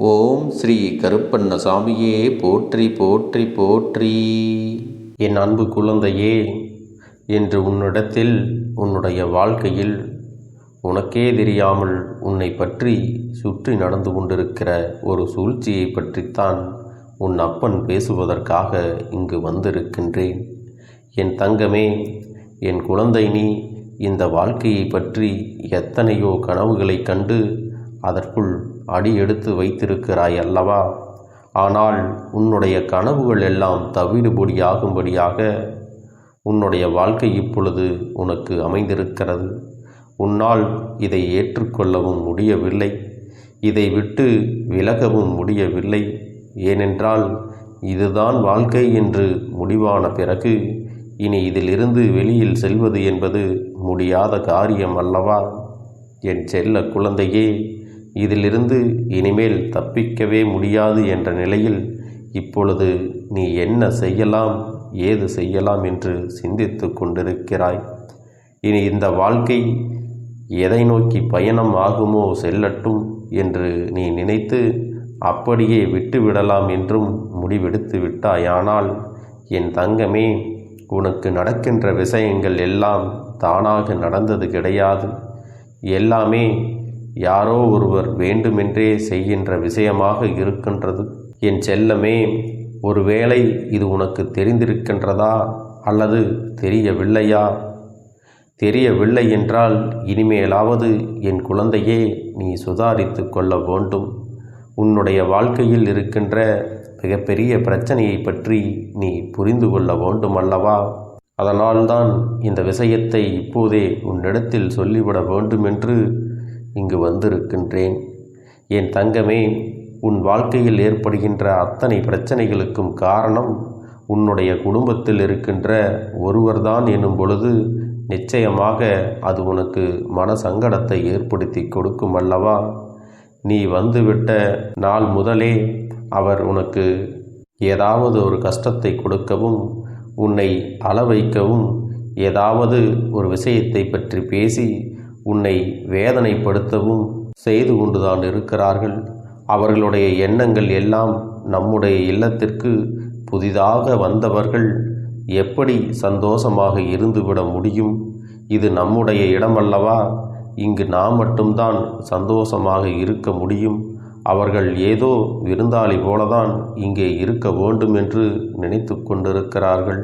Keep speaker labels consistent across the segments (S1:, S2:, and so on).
S1: ஓம் ஸ்ரீ கருப்பண்ணசாமியே போற்றி போற்றி போற்றி. என் அன்பு குழந்தையே என்று உன்னிடத்தில் உன்னுடைய வாழ்க்கையில் உனக்கே தெரியாமல் உன்னை பற்றி சுற்றி நடந்து கொண்டிருக்கிற ஒரு சூழ்ச்சியை பற்றித்தான் உன் அப்பன் பேசுவதற்காக இங்கு வந்திருக்கின்றேன். என் தங்கமே என் குழந்தை நீ இந்த வாழ்க்கையை பற்றி எத்தனையோ கனவுகளைக் கண்டு அதற்குள் அடி எடுத்து வைத்திருக்கிறாய் அல்லவா? ஆனால் உன்னுடைய கனவுகள் எல்லாம் தவிடுபொடியாகும்படியாக உன்னுடைய வாழ்க்கை இப்பொழுது உனக்கு அமைந்திருக்கிறது. உன்னால் இதை ஏற்றுக்கொள்ளவும் முடியவில்லை. இதை விட்டு விலகவும் முடியவில்லை. ஏனென்றால் இதுதான் வாழ்க்கை என்று முடிவான பிறகு இனி இதிலிருந்து வெளியில் செல்வது என்பது முடியாத காரியம் அல்லவா? என் செல்ல குழந்தையே இதிலிருந்து இனிமேல் தப்பிக்கவே முடியாது என்ற நிலையில் இப்பொழுது நீ என்ன செய்யலாம் ஏது செய்யலாம் என்று சிந்தித்து கொண்டிருக்கிறாய். இனி இந்த வாழ்க்கை எதை நோக்கி பயணம் ஆகுமோ செல்லட்டும் என்று நீ நினைத்து அப்படியே விட்டுவிடலாம் என்றும் முடிவெடுத்து விட்டாயானால் என் தங்கமே உனக்கு நடக்கின்ற விஷயங்கள் எல்லாம் தானாக நடந்தது கிடையாது. எல்லாமே யாரோ ஒருவர் வேண்டுமென்றே செய்கின்ற விஷயமாக இருக்கின்றது. என் செல்லமே ஒருவேளை இது உனக்கு தெரிந்திருக்கின்றதா அல்லது தெரியவில்லையா? தெரியவில்லை என்றால் இனிமேலாவது என் குழந்தையே நீ சுதாரித்து கொள்ள வேண்டும். உன்னுடைய வாழ்க்கையில் இருக்கின்ற மிகப்பெரிய பிரச்சனையை பற்றி நீ புரிந்து கொள்ள வேண்டும் அல்லவா அதனால்தான் இந்த விஷயத்தை இப்போதே உன்னிடத்தில் சொல்லிவிட வேண்டும் என்று இங்கு வந்திருக்கின்றேன். என் தங்கமே உன் வாழ்க்கையில் ஏற்படுகின்ற அத்தனை பிரச்சனைகளுக்கும் காரணம் உன்னுடைய குடும்பத்தில் இருக்கின்ற ஒருவர்தான் எனும் பொழுது நிச்சயமாக அது உனக்கு மன சங்கடத்தை ஏற்படுத்தி கொடுக்கும் அல்லவா? நீ வந்துவிட்ட நாள் முதலே அவர் உனக்கு ஏதாவது ஒரு கஷ்டத்தை கொடுக்கவும் உன்னை அளவைக்கவும் ஏதாவது ஒரு விஷயத்தை பற்றி பேசி உன்னை வேதனைப்படுத்தவும் செய்து கொண்டுதான் இருக்கிறார்கள். அவர்களுடைய எண்ணங்கள் எல்லாம் நம்முடைய இல்லத்திற்கு புதிதாக வந்தவர்கள். எப்படி சந்தோஷமாக இருந்துவிட முடியும்? இது நம்முடைய இடமல்லவா? இங்கு நாம் மட்டும்தான் சந்தோஷமாக இருக்க முடியும். அவர்கள் ஏதோ விருந்தாளி போலதான் இங்கே இருக்க வேண்டும் என்று நினைத்து கொண்டிருக்கிறார்கள்.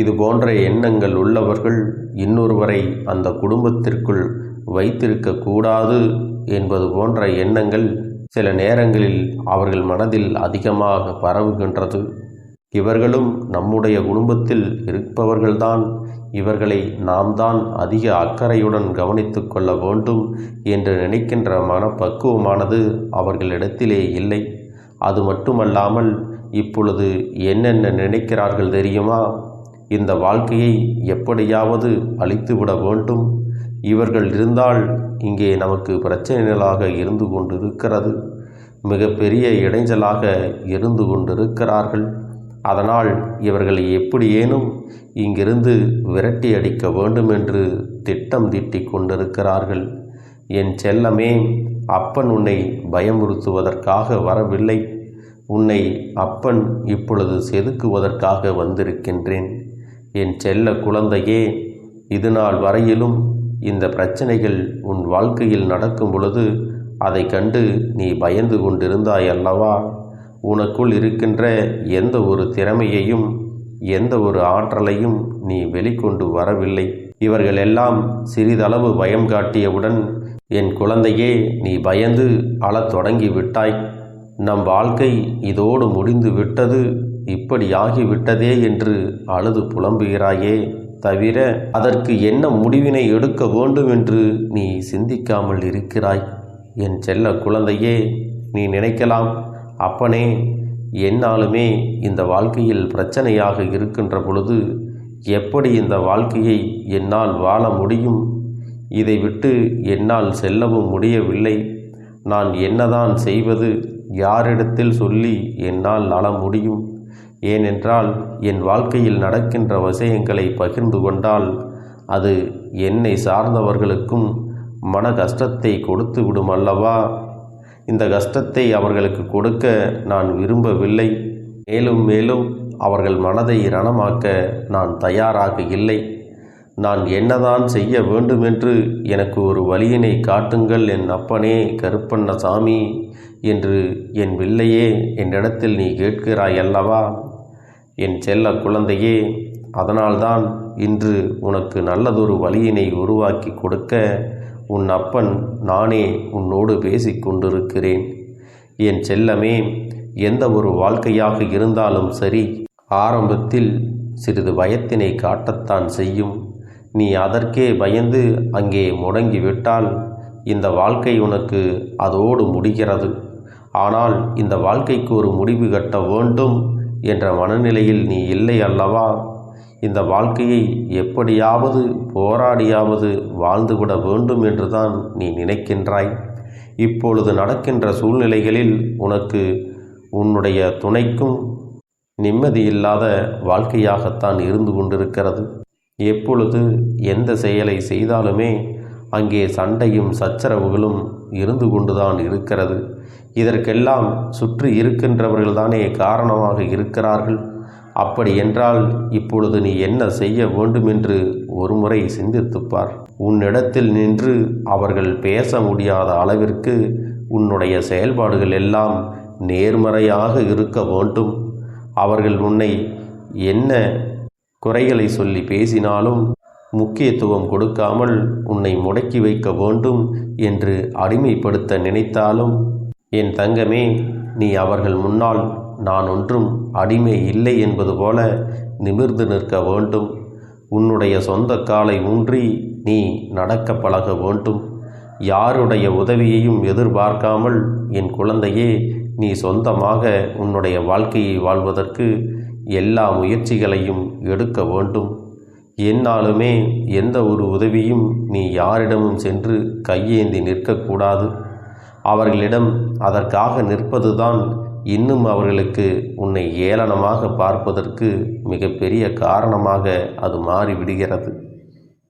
S1: இது போன்ற எண்ணங்கள் உள்ளவர்கள் இன்னொருவரை அந்த குடும்பத்திற்குள் வைத்திருக்க கூடாது என்பது போன்ற எண்ணங்கள் சில நேரங்களில் அவர்கள் மனதில் அதிகமாக பரவுகின்றது. இவர்களும் நம்முடைய குடும்பத்தில் இருப்பவர்கள்தான். இவர்களை நாம் தான் அதிக அக்கறையுடன் கவனித்து கொள்ள வேண்டும் என்று நினைக்கின்ற மனப்பக்குவமானது அவர்களிடத்திலே இல்லை. அது மட்டுமல்லாமல் இப்பொழுது என்னென்ன நினைக்கிறார்கள் தெரியுமா? இந்த வாழ்க்கையை எப்படியாவது அழித்துவிட வேண்டும். இவர்கள் இருந்தால் இங்கே நமக்கு பிரச்சனைகளாக இருந்து கொண்டிருக்கிறது. மிகப்பெரிய இடைஞ்சலாக இருந்து கொண்டிருக்கிறார்கள். அதனால் இவர்களை எப்படியேனும் இங்கிருந்து விரட்டி அடிக்க வேண்டும் என்று திட்டம் தீட்டிக் கொண்டிருக்கிறார்கள். என் செல்லமே அப்பன் உன்னை பயமுறுத்துவதற்காக வரவில்லை. உன்னை அப்பன் இப்பொழுது செதுக்குவதற்காக வந்திருக்கின்றேன். என் செல்ல குழந்தையே இதுநாள் வரையிலும் இந்த பிரச்சனைகள் உன் வாழ்க்கையில் நடக்கும் பொழுது அதை கண்டு நீ பயந்து கொண்டிருந்தாய் அல்லவா? உனக்குள் இருக்கின்ற எந்த ஒரு திறமையையும் எந்த ஒரு ஆற்றலையும் நீ வெளிக்கொண்டு வரவில்லை. இவர்கள் எல்லாம் சிறிதளவு பயம் காட்டியவுடன் என் குழந்தையே நீ பயந்து அழத் தொடங்கி விட்டாய். நம் வாழ்க்கை இதோடு முடிந்து விட்டது இப்படி ஆகிவிட்டதே என்று அழுது புலம்புகிறாயே. தவிர அதற்கு என்ன முடிவினை எடுக்க வேண்டும் என்று நீ சிந்திக்காமல் இருக்கிறாய். என் செல்ல குழந்தையே நீ நினைக்கலாம். அப்பனே என்னாலுமே இந்த வாழ்க்கையில் பிரச்சனையாக இருக்கின்ற பொழுது எப்படி இந்த வாழ்க்கையை என்னால் வாழ முடியும்? இதை விட்டு என்னால் செல்லவும் முடியவில்லை. நான் என்னதான் செய்வது யாரிடத்தில் சொல்லி என்னால் நல முடியும்? ஏனென்றால் என் வாழ்க்கையில் நடக்கின்ற விஷயங்களை பகிர்ந்து கொண்டால் அது என்னை சார்ந்தவர்களுக்கும் மன கஷ்டத்தை கொடுத்து விடும் அல்லவா? இந்த கஷ்டத்தை அவர்களுக்கு கொடுக்க நான் விரும்பவில்லை. மேலும் மேலும் அவர்கள் மனதை ரணமாக்க நான் தயாராக இல்லை. நான் என்னதான் செய்ய வேண்டுமென்று எனக்கு ஒரு வழியினை காட்டுங்கள் என் அப்பனே கருப்பண்ணசாமி என்று என் பிள்ளையே என்னிடத்தில் நீ கேட்கிறாய் அல்லவா? என் செல்ல குழந்தையே அதனால்தான் இன்று உனக்கு நல்லதொரு வழியினை உருவாக்கி கொடுக்க உன் அப்பன் நானே உன்னோடு பேசிக்கொண்டிருக்கிறேன் என் செல்லமே எந்த ஒரு வாழ்க்கையாக இருந்தாலும் சரி ஆரம்பத்தில் சிறிது பயத்தினை காட்டத்தான் செய்யும். நீ அதற்கே பயந்து அங்கே முடங்கிவிட்டால் இந்த வாழ்க்கை உனக்கு அதோடு முடிகிறது. ஆனால் இந்த வாழ்க்கைக்கு ஒரு முடிவு கட்ட வேண்டும். என்ற மனநிலையில் நீ இல்லை அல்லவா? இந்த வாழ்க்கையை எப்படியாவது போராடியாவது வாழ்ந்துவிட வேண்டும் என்றுதான் நீ நினைக்கின்றாய். இப்பொழுது நடக்கின்ற சூழ்நிலைகளில் உனக்கு உன்னுடைய துணைக்கும் நிம்மதியில்லாத வாழ்க்கையாகத்தான் இருந்து கொண்டிருக்கிறது. எப்பொழுது எந்த செயலை செய்தாலுமே அங்கே சண்டையும் சச்சரவுகளும் இருந்து கொண்டுதான் இருக்கிறது. இதற்கெல்லாம் சுற்றி இருக்கின்றவர்கள்தானே காரணமாக இருக்கிறார்கள். அப்படி என்றால் இப்பொழுது நீ என்ன செய்ய வேண்டுமென்று ஒருமுறை சிந்தித்துப்பார். உன்னிடத்தில் நின்று அவர்கள் பேச முடியாத அளவிற்கு உன்னுடைய செயல்பாடுகள் எல்லாம் நேர்மறையாக இருக்க வேண்டும். அவர்கள் உன்னை என்ன குறைகளை சொல்லி பேசினாலும் முக்கியத்துவம் கொடுக்காமல் உன்னை முடக்கி வைக்க வேண்டும் என்று அடிமைப்படுத்த நினைத்தாலும் என் தங்கமே நீ அவர்கள் முன்னால் நான் ஒன்றும் அடிமை இல்லை என்பது போல நிமிர்ந்து நிற்க வேண்டும். உன்னுடைய சொந்த காலை ஊன்றி நீ நடக்க பழக வேண்டும். யாருடைய உதவியையும் எதிர்பார்க்காமல் என் குழந்தையே நீ சொந்தமாக உன்னுடைய வாழ்க்கையை வாழ்வதற்கு எல்லா முயற்சிகளையும் எடுக்க வேண்டும். என்னாலுமே எந்த ஒரு உதவியும் நீ யாரிடமும் சென்று கையேந்தி நிற்கக்கூடாது. அவர்களிடம் அதற்காக நிற்பதுதான் இன்னும் அவர்களுக்கு உன்னை ஏளனமாக பார்ப்பதற்கு மிகப்பெரிய காரணமாக அது மாறிவிடுகிறது.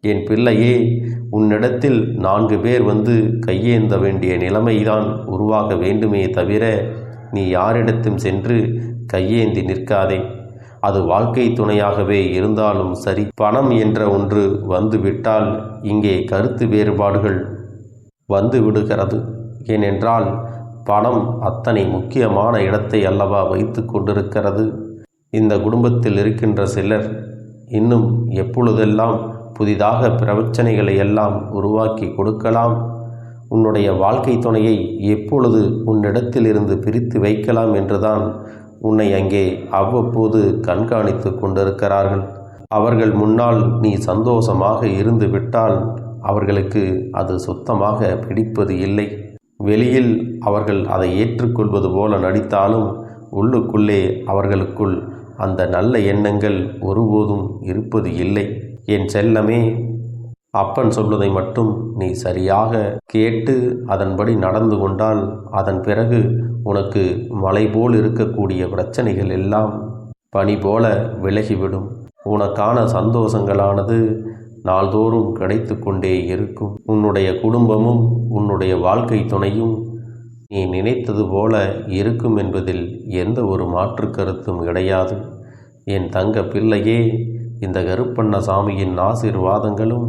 S1: என் பிள்ளையே உன்னிடத்தில் நான்கு பேர் வந்து கையேந்த வேண்டிய நிலைமைதான் உருவாக வேண்டுமே தவிர நீ யாரிடத்தும் சென்று கையேந்தி நிற்காதே. அது வாழ்க்கை துணையாகவே இருந்தாலும் சரி பணம் என்ற ஒன்று வந்துவிட்டால் இங்கே கருத்து வேறுபாடுகள் வந்து விடுகிறது ஏனென்றால் பணம் அத்தனை முக்கியமான இடத்தை அல்லவா வைத்து கொண்டிருக்கிறது. இந்த குடும்பத்தில் இருக்கின்ற சிலர் இன்னும் எப்பொழுதெல்லாம் புதிதாக பிரச்சனைகளை எல்லாம் உருவாக்கி கொடுக்கலாம் உன்னுடைய வாழ்க்கை துணையை எப்பொழுது உன்னிடத்திலிருந்து பிரித்து வைக்கலாம் என்றுதான் உன்னை அங்கே அவ்வப்போது கண்காணித்து கொண்டிருக்கிறார்கள். அவர்கள் முன்னால் நீ சந்தோஷமாக இருந்து விட்டால் அவர்களுக்கு அது சுத்தமாக பிடிப்பது இல்லை. வெளியில் அவர்கள் அதை ஏற்றுக்கொள்வது போல நடித்தாலும் உள்ளுக்குள்ளே அவர்களுக்குள் அந்த நல்ல எண்ணங்கள் ஒருபோதும் இருப்பது இல்லை. என் செல்லமே அப்பன் சொல்வதை மட்டும் நீ சரியாக கேட்டு அதன்படி நடந்து கொண்டால் அதன் பிறகு உனக்கு மலை போல் இருக்கக்கூடிய பிரச்சனைகள் எல்லாம் பனி போல விலகிவிடும். உனக்கான சந்தோஷங்களானது நாள்தோறும் கிடைத்து கொண்டே இருக்கும். உன்னுடைய குடும்பமும் உன்னுடைய வாழ்க்கை துணையும் நீ நினைத்தது போல இருக்கும் என்பதில் எந்த ஒரு மாற்று கருத்தும் கிடையாது. என் தங்க பிள்ளையே இந்த கருப்பண்ண சாமியின் ஆசீர்வாதங்களும்